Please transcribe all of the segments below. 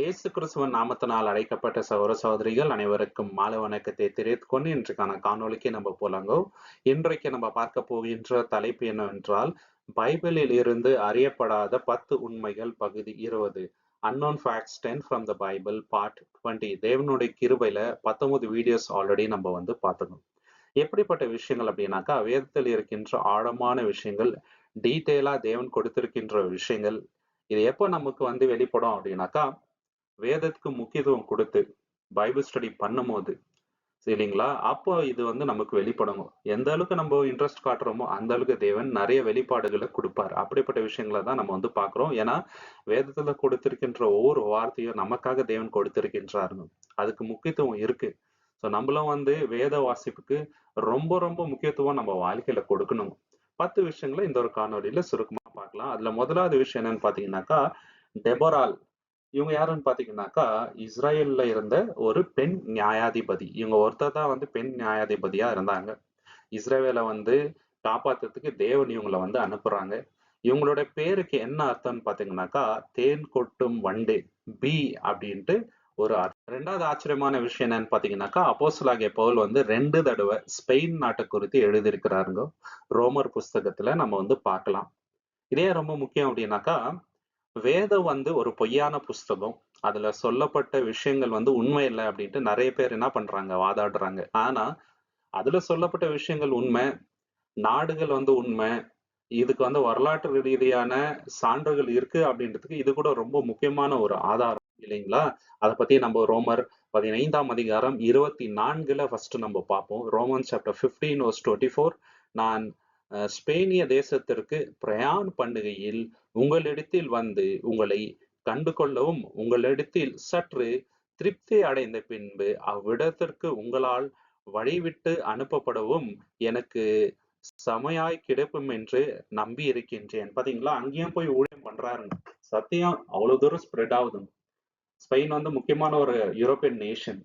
இயேசு கிறிஸ்துவன் நாமத்தினால் அழைக்கப்பட்ட சகோதர சகோதரிகள் அனைவருக்கும் மாலை வணக்கத்தை தெரிவித்துக்கொண்டு இன்றைக்கான காணொளிக்கு நம்ம போலாங்கோ இன்றைக்கு நம்ம பார்க்க போகின்ற தலைப்பு என்னவென்றால் பைபிளில் இருந்து அறியப்படாத பத்து உண்மைகள் பகுதி இருபது. Unknown facts ten from the Bible part twenty தேவனுடைய கிருபையில பத்தொன்பது வீடியோஸ் ஆல்ரெடி நம்ம வந்து பார்த்துக்கணும். எப்படிப்பட்ட விஷயங்கள் அப்படின்னாக்கா வேதத்தில் இருக்கின்ற ஆழமான விஷயங்கள் டீட்டெயிலா தேவன் கொடுத்திருக்கின்ற விஷயங்கள் இது எப்போ நமக்கு வந்து வெளிப்படும் அப்படின்னாக்கா வேதத்துக்கு முக்கியத்துவம் கொடுத்து பைபிள் ஸ்டடி பண்ணும்போது சரிங்களா? அப்போ இது வந்து நமக்கு வெளிப்படணும் எந்த அளவுக்கு நம்ம இன்ட்ரெஸ்ட் காட்டுறோமோ அந்த அளவுக்கு தேவன் நிறைய வெளிப்பாடுகளை கொடுப்பார். அப்படிப்பட்ட விஷயங்களை தான் நம்ம வந்து பார்க்குறோம். ஏன்னா வேதத்துல கொடுத்திருக்கின்ற ஒவ்வொரு வார்த்தையும் நமக்காக தேவன் கொடுத்திருக்கின்றாருங்க. அதுக்கு முக்கியத்துவம் இருக்கு. ஸோ நம்மளும் வந்து வேத வாசிப்புக்கு ரொம்ப ரொம்ப முக்கியத்துவம் நம்ம வாழ்க்கையில கொடுக்கணும் பத்து விஷயங்களை இந்த ஒரு காணொலியில சுருக்கமா பார்க்கலாம். அதுல முதலாவது விஷயம் என்னன்னு பாத்தீங்கன்னாக்கா டெபரால் இவங்க யாருன்னு பாத்தீங்கன்னாக்கா இஸ்ரேல்ல இருந்த ஒரு பெண் நியாயாதிபதி. இவங்க ஒருத்தர் தான் வந்து பெண் நியாயாதிபதியா இருந்தாங்க. இஸ்ரேவேலை வந்து காப்பாத்துறதுக்கு தேவன் இவங்களை வந்து அனுப்புறாங்க. இவங்களோட பேருக்கு என்ன அர்த்தம்னு பாத்தீங்கன்னாக்கா தேன் கொட்டும் வண்டு பி அப்படின்ட்டு ஒரு ரெண்டாவது ஆச்சரியமான விஷயம் என்னன்னு பாத்தீங்கன்னாக்கா அப்போசலாகிய பவுல் வந்து ரெண்டு தடவை ஸ்பெயின் நாட்டை குறித்து எழுதியிருக்கிறாருங்க. ரோமர் புஸ்தகத்துல நம்ம வந்து பார்க்கலாம். இதே ரொம்ப முக்கியம் அப்படின்னாக்கா வேதம் வந்து ஒரு பொய்யான புஸ்தகம். அதுல சொல்லப்பட்ட விஷயங்கள் வந்து உண்மை இல்லை அப்படின்ட்டு நிறைய பேர் என்ன பண்றாங்க? வாதாடுறாங்க. ஆனா அதுல சொல்லப்பட்ட விஷயங்கள் உண்மை நாடுகள் வந்து உண்மை இதுக்கு வந்து வரலாற்று ரீதியான சான்றுகள் இருக்கு அப்படின்றதுக்கு இது கூட ரொம்ப முக்கியமான ஒரு ஆதாரம் இல்லைங்களா? அதை பத்தி நம்ம ரோமர் பதினைந்தாம் அதிகாரம் இருபத்தி நான்குல ஃபர்ஸ்ட் நம்ம பார்ப்போம். Roman chapter fifteen verse twenty four நான் ஸ்பெயினிய தேசத்திற்கு பிரயாண் பண்டிகையில் உங்களிடத்தில் வந்து உங்களை கண்டு கொள்ளவும் உங்களிடத்தில் சற்று திருப்தி அடைந்த பின்பு அவ்விடத்திற்கு உங்களால் வழிவிட்டு அனுப்பப்படவும் எனக்கு சமையாய் கிடைக்கும் என்று நம்பி இருக்கின்றேன். பாத்தீங்களா? அங்கேயும் போய் ஊழியம் பண்றாருங்க. சத்தியம் அவ்வளவு தூரம் ஸ்ப்ரெட் ஆகுதுங்க. ஸ்பெயின் வந்து முக்கியமான ஒரு யூரோப்பியன் நேஷன்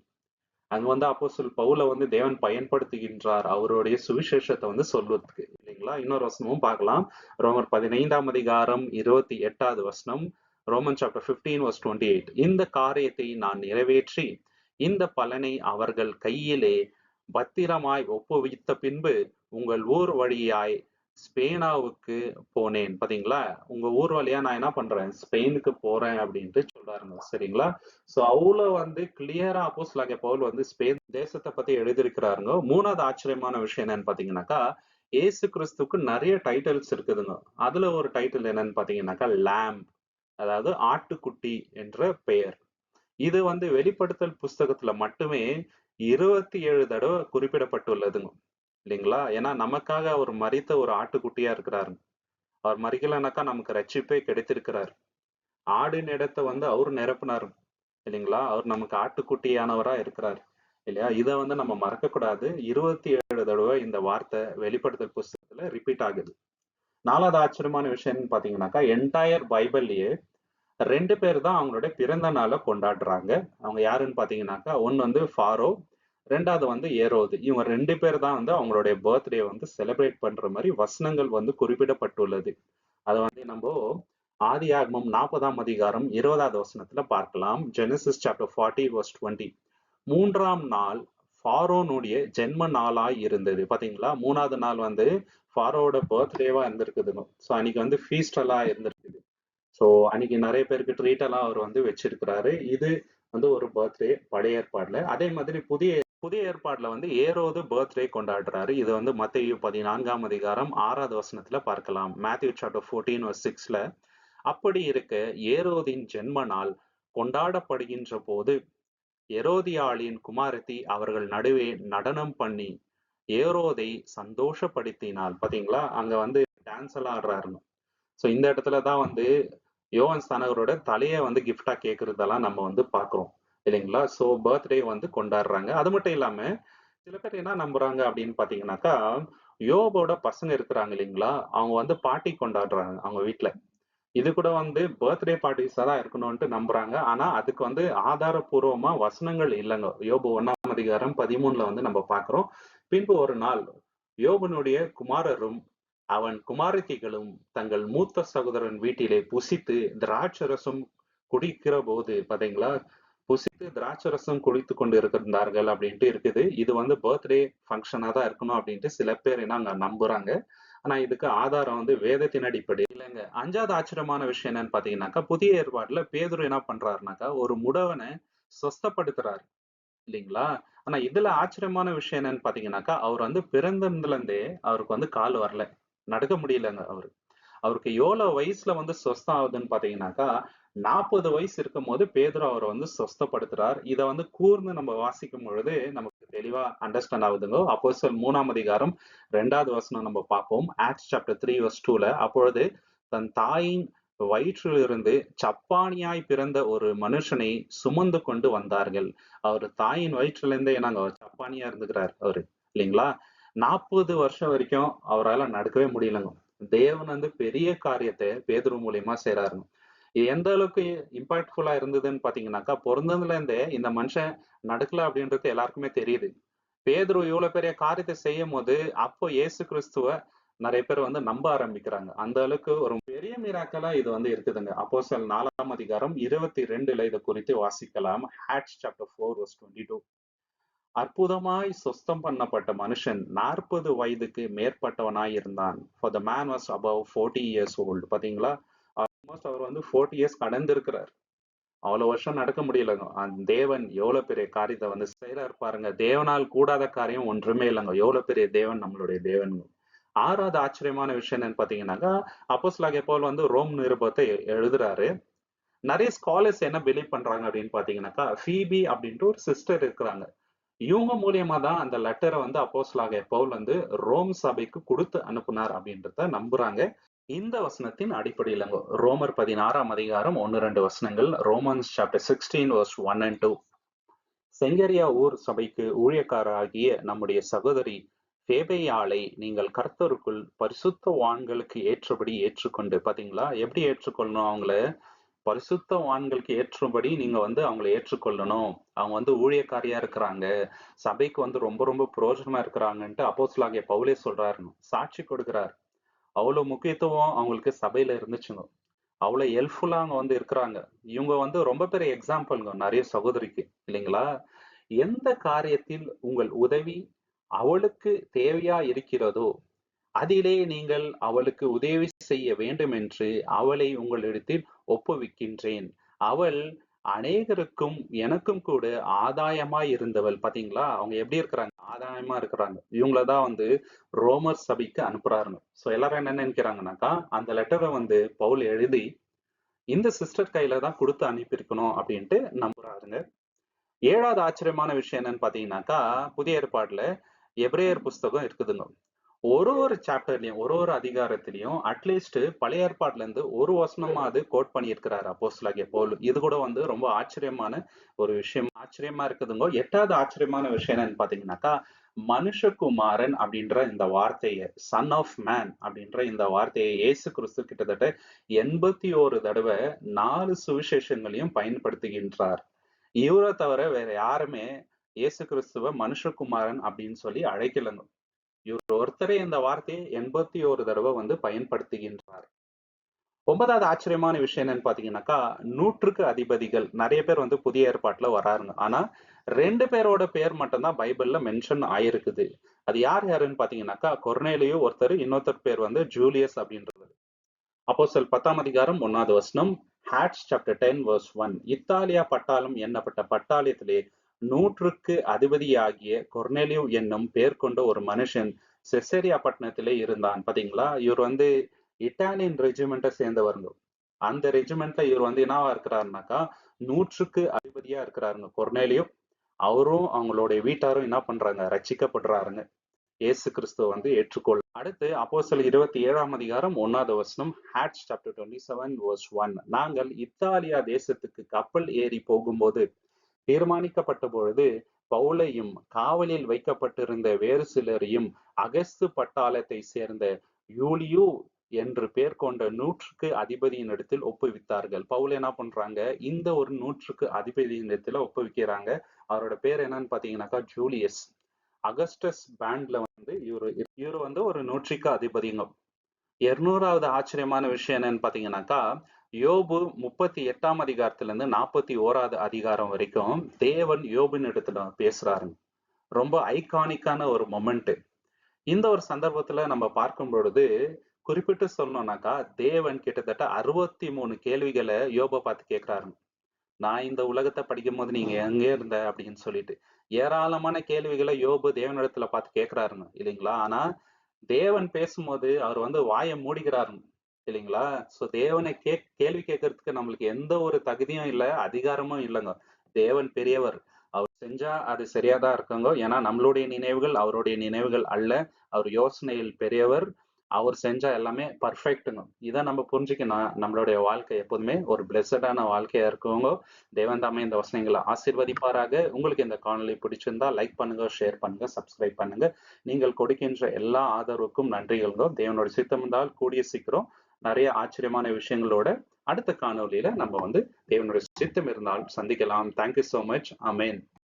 அங்க வந்து அப்போ சொல் பவுல வந்து தேவன் பயன்படுத்துகின்றார். அவருடைய சுவிசேஷத்தை வந்து சொல்வதற்கு. இல்லைங்களா? இன்னொரு வசனமும் பார்க்கலாம். ரோமர் பதினைந்தாம் அதிகாரம் இருபத்தி எட்டாவது வசனம் Roman chapter fifteen verse twenty eight இந்த காரியத்தை நான் நிறைவேற்றி இந்த பலனை அவர்கள் கையிலே பத்திரமாய் ஒப்புவித்த பின்பு உங்கள் ஊர் வழியாய் ஸ்பெயினாவுக்கு போனேன். பாத்தீங்களா? உங்க ஊர் வழியா நான் என்ன பண்றேன்? ஸ்பெயினுக்கு போறேன் அப்படின்ட்டு சொல்றாருங்க சரிங்களா? சோ அவ்வளவு வந்து கிளியரா அப்போஸ்லாகிய பவுல் வந்து ஸ்பெயின் தேசத்தை பத்தி எழுதியிருக்கிறாருங்க. மூணாவது ஆச்சரியமான விஷயம் என்னன்னு பாத்தீங்கன்னாக்கா ஏசு கிறிஸ்துக்கு நிறைய டைட்டில்ஸ் இருக்குதுங்க. அதுல ஒரு டைட்டில் என்னன்னு பாத்தீங்கன்னாக்கா லேம்ப் அதாவது ஆட்டுக்குட்டி என்ற பெயர். இது வந்து வெளிப்படுத்தல் புஸ்தகத்துல மட்டுமே இருபத்தி ஏழு தடவை குறிப்பிடப்பட்டுள்ளதுங்க. இல்லைங்களா? ஏன்னா நமக்காக அவர் மறித்த ஒரு ஆட்டுக்குட்டியா இருக்கிறாருங்க. அவர் மறிக்கலனாக்கா நமக்கு ரட்சிப்பே கிடைத்திருக்கிறார். ஆடின் இடத்தை வந்து அவர் நிரப்பினார் இல்லைங்களா? அவர் நமக்கு ஆட்டுக்குட்டியானவரா இருக்கிறார் இல்லையா? இதை வந்து நம்ம மறக்க கூடாது இருபத்தி ஏழு தடவை இந்த வார்த்தை வெளிப்படுத்தல் புஸ்தகத்துல ரிப்பீட் ஆகுது. நாலாவது ஆச்சரியமான விஷயம் பாத்தீங்கன்னாக்கா என்டையர் பைபிள்லயே ரெண்டு பேர் தான் அவங்களுடைய பிறந்த நாளை கொண்டாடுறாங்க. அவங்க யாருன்னு பாத்தீங்கன்னாக்கா ஒன்னு வந்து ஃபாரோ ரெண்டாவது வந்து ஏரோது. இவங்க ரெண்டு பேர் தான் வந்து அவங்களுடைய பர்த்டே வந்து செலிப்ரேட் பண்ற மாதிரி வசனங்கள் வந்து குறிப்பிடப்பட்டுள்ளது. அதை வந்து நம்ம ஆதி ஆகமம் நாற்பதாம் அதிகாரம் இருபதாவது வசனத்துல பார்க்கலாம். Genesis chapter forty verse twenty மூன்றாம் நாள் ஃபாரோனுடைய ஜென்ம நாளாய் இருந்தது. பாத்தீங்களா? மூணாவது நாள் வந்து ஃபாரோட பர்த்டேவா இருந்திருக்குதுங்க. ஸோ அன்னைக்கு வந்து ஃபீஸ்ட் எல்லாம் இருந்திருக்குது. ஸோ அன்னைக்கு நிறைய பேருக்கு ட்ரீட் எல்லாம் அவர் வந்து வச்சிருக்கிறாரு. இது வந்து ஒரு பர்த்டே பழைய ஏற்பாடுல. அதே மாதிரி புதிய புதிய ஏற்பாடுல வந்து ஏரோது பர்த்டே கொண்டாடுறாரு. இது வந்து மத்திய பதினான்காம் அதிகாரம் ஆறாவது வசனத்துல பார்க்கலாம். மேத்யூ சாப்டர் ஃபோர்டீன் சிக்ஸ்ல அப்படி இருக்க ஏரோதின் ஜென்ம நாள் கொண்டாடப்படுகின்ற போது எரோதியாளின் குமாரத்தி அவர்கள் நடுவே நடனம் பண்ணி ஏரோதை சந்தோஷப்படுத்தினாள். பாத்தீங்களா? அங்க வந்து டான்ஸ் எல்லாம் ஆடுறாருங்க. ஸோ இந்த இடத்துல தான் வந்து யோவன் ஸ்தானகரோட தலையை வந்து கிஃப்டா கேட்கறதெல்லாம் நம்ம வந்து பாக்குறோம். இல்லைங்களா? ஸோ பர்த்டே வந்து கொண்டாடுறாங்க. அது மட்டும் இல்லாம சில பேர் என்ன நம்புறாங்க அப்படின்னு பாத்தீங்கன்னாக்கா யோபோட பசங்க இருக்கிறாங்க இல்லைங்களா? அவங்க வந்து பாட்டி கொண்டாடுறாங்க அவங்க வீட்டுல இது கூட வந்து பர்த்டே பார்ட்டிஸா தான் இருக்கணும்ட்டு நம்புறாங்க. ஆனா அதுக்கு வந்து ஆதாரபூர்வமா வசனங்கள் இல்லைங்க. யோபு ஒன்னாம் அதிகாரம் பதிமூணுல வந்து நம்ம பாக்குறோம். பின்பு ஒரு நாள் யோபனுடைய குமாரரும் அவன் குமாரத்திகளும் தங்கள் மூத்த சகோதரன் வீட்டிலே புசித்து திராட்சரசம் குடிக்கிற போது பாத்தீங்களா? புசித்து திராட்சரசம் குடித்து கொண்டு இருக்கிறார்கள் அப்படின்ட்டு இருக்குது. இது வந்து பர்த்டே ஃபங்க்ஷனா தான் இருக்கணும் அப்படின்ட்டு சில பேர் என்ன அங்க நம்புறாங்க. ஆனா இதுக்கு ஆதாரம் வந்து வேதத்தின் அடிப்படை இல்லைங்க. அஞ்சாவது ஆச்சரியமான விஷயம் என்னன்னு பாத்தீங்கன்னாக்கா புதிய ஏற்பாடுல பேதுரு என்ன பண்றாருனாக்கா ஒரு முடவனை சொஸ்தப்படுத்துறாரு. இல்லைங்களா? ஆனா இதுல ஆச்சரியமான விஷயம் என்னன்னு பாத்தீங்கன்னாக்கா அவர் வந்து பிறந்ததுல இருந்தே அவருக்கு வந்து கால் வரல. நடக்க முடியலங்க அவரு. அவருக்கு எவ்வளவு வயசுல வந்து சொஸ்தம் ஆகுதுன்னு பாத்தீங்கன்னாக்கா நாற்பது வயசு இருக்கும் போது பேதுரு அவரை வந்து சொஸ்தப்படுத்துறார். இதை வந்து கூர்ந்து நம்ம வாசிக்கும் பொழுது நமக்கு தெளிவா அண்டர்ஸ்டாண்ட் ஆகுதுங்க அப்போ சொல் மூணாம் அதிகாரம் ரெண்டாவது வசனம் நம்ம பார்ப்போம். ஆக்ட் சாப்டர் த்ரீ வர்ஸ் டூல அப்பொழுது தன் தாயின் வயிற்றிலிருந்து சப்பானியாய் பிறந்த ஒரு மனுஷனை சுமந்து கொண்டு வந்தார்கள். அவர் தாயின் வயிற்றிலிருந்தே நாங்க சப்பானியா இருந்துக்கிறார் அவரு இல்லைங்களா? நாற்பது வருஷம் வரைக்கும் அவரால் நடக்கவே முடியலங்க. தேவன் வந்து பெரிய காரியத்தை பேதுரு மூலியமா செய்யறாருங்க இது எந்த அளவுக்கு இம்பாக்ட்ஃபுல்லா இருந்ததுன்னு பாத்தீங்கன்னாக்கா பிறந்ததுல இருந்தே இந்த மனுஷன் நடக்கல அப்படின்றது எல்லாருக்குமே தெரியுது. பேதுரு இவ்வளவு பெரிய காரியத்தை செய்யும் போது அப்போ இயேசு கிறிஸ்துவ நிறைய பேர் வந்து நம்ப ஆரம்பிக்கிறாங்க. அந்த அளவுக்கு ஒரு பெரிய மிராக்கலா இது வந்து இருக்குதுங்க. அப்போ சில நாலாம் அதிகாரம் இருபத்தி ரெண்டுல இதை குறித்து வாசிக்கலாம். Acts chapter four verse twenty two அற்புதமாய் சொஸ்தம் பண்ணப்பட்ட மனுஷன் நாற்பது வயதுக்கு மேற்பட்டவனாய் இருந்தான் for the man was above forty years old பாத்தீங்களா? ஆல்மோஸ்ட் அவர் வந்து ஃபோர்ட்டி இயர்ஸ் கடந்திருக்கிறார். அவ்வளோ வருஷம் நடக்க முடியலங்க. தேவன் எவ்வளோ பெரிய காரியத்தை வந்து செய்கிறார் பாருங்க. தேவனால் கூடாத காரியம் ஒன்றுமே இல்லைங்க. எவ்வளோ பெரிய தேவன் நம்மளுடைய தேவன் ஆறாவது ஆச்சரியமான விஷயம் என்னன்னு பாத்தீங்கன்னாக்கா அப்போஸ்லாக போல் வந்து ரோம் நிருபத்தை எழுதுறாரு. நிறைய ஸ்காலர்ஸ் என்ன பிலீவ் பண்றாங்க அப்படின்னு பார்த்தீங்கன்னாக்கா ஃபீபி அப்படின்ட்டு ஒரு சிஸ்டர் இருக்கிறாங்க. இவங்க மூலியமா தான் அந்த லெட்டரை வந்து அப்போஸ்லாக பவுல் வந்து ரோம் சபைக்கு கொடுத்து அனுப்புனார் அப்படின்றத நம்புறாங்க. இந்த வசனத்தின் அடிப்படையில் ரோமர் பதினாறாம் அதிகாரம் ஒன்னு ரெண்டு வசனங்கள் Romans chapter sixteen verse one and two Cenchrea ஊர் சபைக்கு ஊழியக்காரராகிய நம்முடைய சகோதரி பேபையாளை நீங்கள் கர்த்தருக்குள் பரிசுத்தவான்களுக்கு ஏற்றபடி ஏற்றுக்கொண்டு பாத்தீங்களா? எப்படி ஏற்றுக்கொள்ளணும் அவங்கள? பரிசுத்தவான்களுக்கு ஏற்றும்படி நீங்க வந்து அவங்களை ஏற்றுக்கொள்ளணும். அவங்க வந்து ஊழியக்காரியா இருக்கிறாங்க. சபைக்கு வந்து ரொம்ப ரொம்ப புரோஜனமா இருக்கிறாங்கன்ட்டு அப்போஸ்லாகிய பவுலே சொல்றாருன்னு சாட்சி கொடுக்கிறார். அவ்வளவு முக்கியத்துவம் அவங்களுக்கு சபையில இருந்துச்சுங்க. அவ்வளவு ஹெல்ப்ஃபுல்லா அவங்க வந்து இருக்கிறாங்க. இவங்க வந்து ரொம்ப பெரிய எக்ஸாம்பிள்ங்க நிறைய சகோதரிக்கு இல்லைங்களா? எந்த காரியத்தில் உங்கள் உதவி அவளுக்கு தேவையா இருக்கிறதோ அதிலே நீங்கள் அவளுக்கு உதவி செய்ய வேண்டும் என்று அவளை உங்களிடத்தில் ஒப்புவிக்கின்றேன். அவள் அநேகருக்கும் எனக்கும் கூட ஆதாயமா இருந்தவள் பாத்தீங்களா? அவங்க எப்படி இருக்கிறாங்க? ஆதாயமா இருக்கிறாங்க. இவங்களதான் வந்து ரோமர் சபைக்கு அனுப்புறாருங்க சோ எல்லாரும் என்ன நினைக்கிறாங்கனாக்கா அந்த லெட்டரை வந்து பவுல் எழுதி இந்த சிஸ்டர் கையில தான் கொடுத்து அனுப்பியிருக்கணும் அப்படின்ட்டு நம்புறாருங்க. ஏழாவது ஆச்சரியமான விஷயம் என்னன்னு பாத்தீங்கன்னாக்கா புதிய ஏற்பாடுல எப்ரேயர் புஸ்தகம் இருக்குதுங்க. ஒரு ஒரு சாப்டர்லயும் ஒரு ஒரு அதிகாரத்திலையும் அட்லீஸ்ட் பழைய ஏற்பாடுல இருந்து ஒரு வசனமாவது கோட் பண்ணியிருக்கிறாரு அப்போஸ்லாகிய போல் இது கூட வந்து ரொம்ப ஆச்சரியமான ஒரு விஷயம். ஆச்சரியமா இருக்குதுங்க. எட்டாவது ஆச்சரியமான விஷயம் என்னன்னு பாத்தீங்கன்னாக்கா மனுஷகுமாரன் அப்படின்ற இந்த வார்த்தையை சன் ஆஃப் மேன் அப்படின்ற இந்த வார்த்தையை ஏசு கிறிஸ்து கிட்டத்தட்ட எண்பத்தி ஒரு தடவை நாலு சுவிசேஷங்களையும் பயன்படுத்துகின்றார். இவரை தவிர வேற யாருமே இயேசு கிறிஸ்துவ மனுஷகுமாரன் அப்படின்னு சொல்லி அழைக்கலங்க. இவர் ஒருத்தரே இந்த வார்த்தையை எண்பத்தி ஒரு தடவை வந்து பயன்படுத்துகின்றார். ஒன்பதாவது ஆச்சரியமான விஷயம் என்னன்னு பாத்தீங்கன்னாக்கா நூற்றுக்கு அதிபதிகள் நிறைய பேர் வந்து புதிய ஏற்பாட்டுல வராருங்க. ஆனா ரெண்டு பேரோட பேர் மட்டும்தான் பைபிள்ல மென்ஷன் ஆயிருக்குது. அது யார் யாருன்னு பாத்தீங்கன்னாக்கா கொர்னேலியோ ஒருத்தர் இன்னொருத்தர் பேர் வந்து ஜூலியஸ் அப்படின்றது அப்போ சொல் பத்தாம் அதிகாரம் ஒன்னாவது வசனம் Acts chapter ten verse one. Italia பட்டாளம் எண்ணப்பட்ட பட்டாளத்திலே நூற்றுக்கு அதிபதியாகிய கொர்னேலியோ என்னும் பேர் கொண்ட ஒரு மனுஷன் செசேரியா பட்டணத்திலே இருந்தான். பாத்தீங்களா? இவர் வந்து இட்டாலியன் ரெஜிமெண்ட்டை சேர்ந்தவருங்க அந்த ரெஜிமெண்ட்ல இவர் வந்து என்னவா இருக்கிறாருனாக்கா நூற்றுக்கு அதிபதியா இருக்கிறாருங்க கொர்னேலியோ. அவரும் அவங்களுடைய வீட்டாரும் என்ன பண்றாங்க? ரச்சிக்கப்படுறாருங்க இயேசு கிறிஸ்துவ வந்து ஏற்றுக்கொள். அடுத்து அப்போ சில இருபத்தி ஏழாம் அதிகாரம் ஒன்னாவது வசனம் Acts chapter twenty seven verse one நாங்கள் இத்தாலியா தேசத்துக்கு கப்பல் ஏறி போகும்போது தீர்மானிக்கப்பட்ட பொழுது பவுலையும் காவலில் வைக்கப்பட்டிருந்த வேறு சிலரையும் அகஸ்து பட்டாளத்தை சேர்ந்த யூலியூ என்று பேர் கொண்ட நூற்றுக்கு அதிபதியின் இடத்தில் ஒப்புவித்தார்கள். பவுல் என்ன பண்றாங்க? இந்த ஒரு நூற்றுக்கு அதிபதியின் இடத்துல ஒப்புவிக்கிறாங்க. அவரோட பேர் என்னன்னு பாத்தீங்கன்னாக்கா ஜூலியஸ். அகஸ்டஸ் பேண்ட்ல வந்து இவரு இவரு வந்து ஒரு நூற்றுக்கு அதிபதிங்க. இருநூறாவது ஆச்சரியமான விஷயம் என்னன்னு பாத்தீங்கன்னாக்கா யோபு முப்பத்தி எட்டாம் அதிகாரத்திலேருந்து நாற்பத்தி ஓராவது அதிகாரம் வரைக்கும் தேவன் யோபின் இடத்துல பேசுறாருங்க ரொம்ப ஐகானிக்கான ஒரு மொமெண்ட்டு இந்த ஒரு சந்தர்ப்பத்துல நம்ம பார்க்கும் பொழுது குறிப்பிட்டு சொல்லணும்னாக்கா தேவன் கிட்டத்தட்ட அறுபத்தி மூணு கேள்விகளை யோபை பார்த்து கேட்குறாருங்க நான் இந்த உலகத்தை படிக்கும் போது நீங்க எங்கே இருந்த? அப்படின்னு சொல்லிட்டு. ஏராளமான கேள்விகளை யோபு தேவனிடத்துல பார்த்து கேட்கிறாருங்க இல்லைங்களா? ஆனா தேவன் பேசும்போது அவர் வந்து வாயை மூடிக்கிறாருங்க இல்லைங்களா? ஸோ தேவனை கே கேள்வி கேட்கறதுக்கு நம்மளுக்கு எந்த ஒரு தகுதியும் இல்லை அதிகாரமும் இல்லைங்க. தேவன் பெரியவர். அவர் செஞ்சா அது சரியாதான் இருக்குங்க. ஏன்னா நம்மளுடைய நினைவுகள் அவருடைய நினைவுகள் அல்ல. அவர் யோசனையில் பெரியவர். அவர் செஞ்சா எல்லாமே பர்ஃபெக்ட்டுங்க இதை நம்ம புரிஞ்சுக்கணும். நம்மளுடைய வாழ்க்கை எப்போதுமே ஒரு பிளெஸடான வாழ்க்கையா இருக்குங்க. தேவன் தாமே இந்த வசனங்களை ஆசிர்வதிப்பாராக. உங்களுக்கு இந்த காணொலி பிடிச்சிருந்தா லைக் பண்ணுங்க ஷேர் பண்ணுங்க சப்ஸ்கிரைப் பண்ணுங்க. நீங்கள் கொடுக்கின்ற எல்லா ஆதரவுக்கும் நன்றிகளுங்க. தேவனோட சித்தம் இருந்தால் கூடிய சீக்கிரம் நிறைய ஆச்சரியமான விஷயங்களோட அடுத்த காணொலியில நம்ம வந்து தேவனுடைய சித்தம் இருந்தால் சந்திக்கலாம். தேங்க்யூ ஸோ மச் அமேன்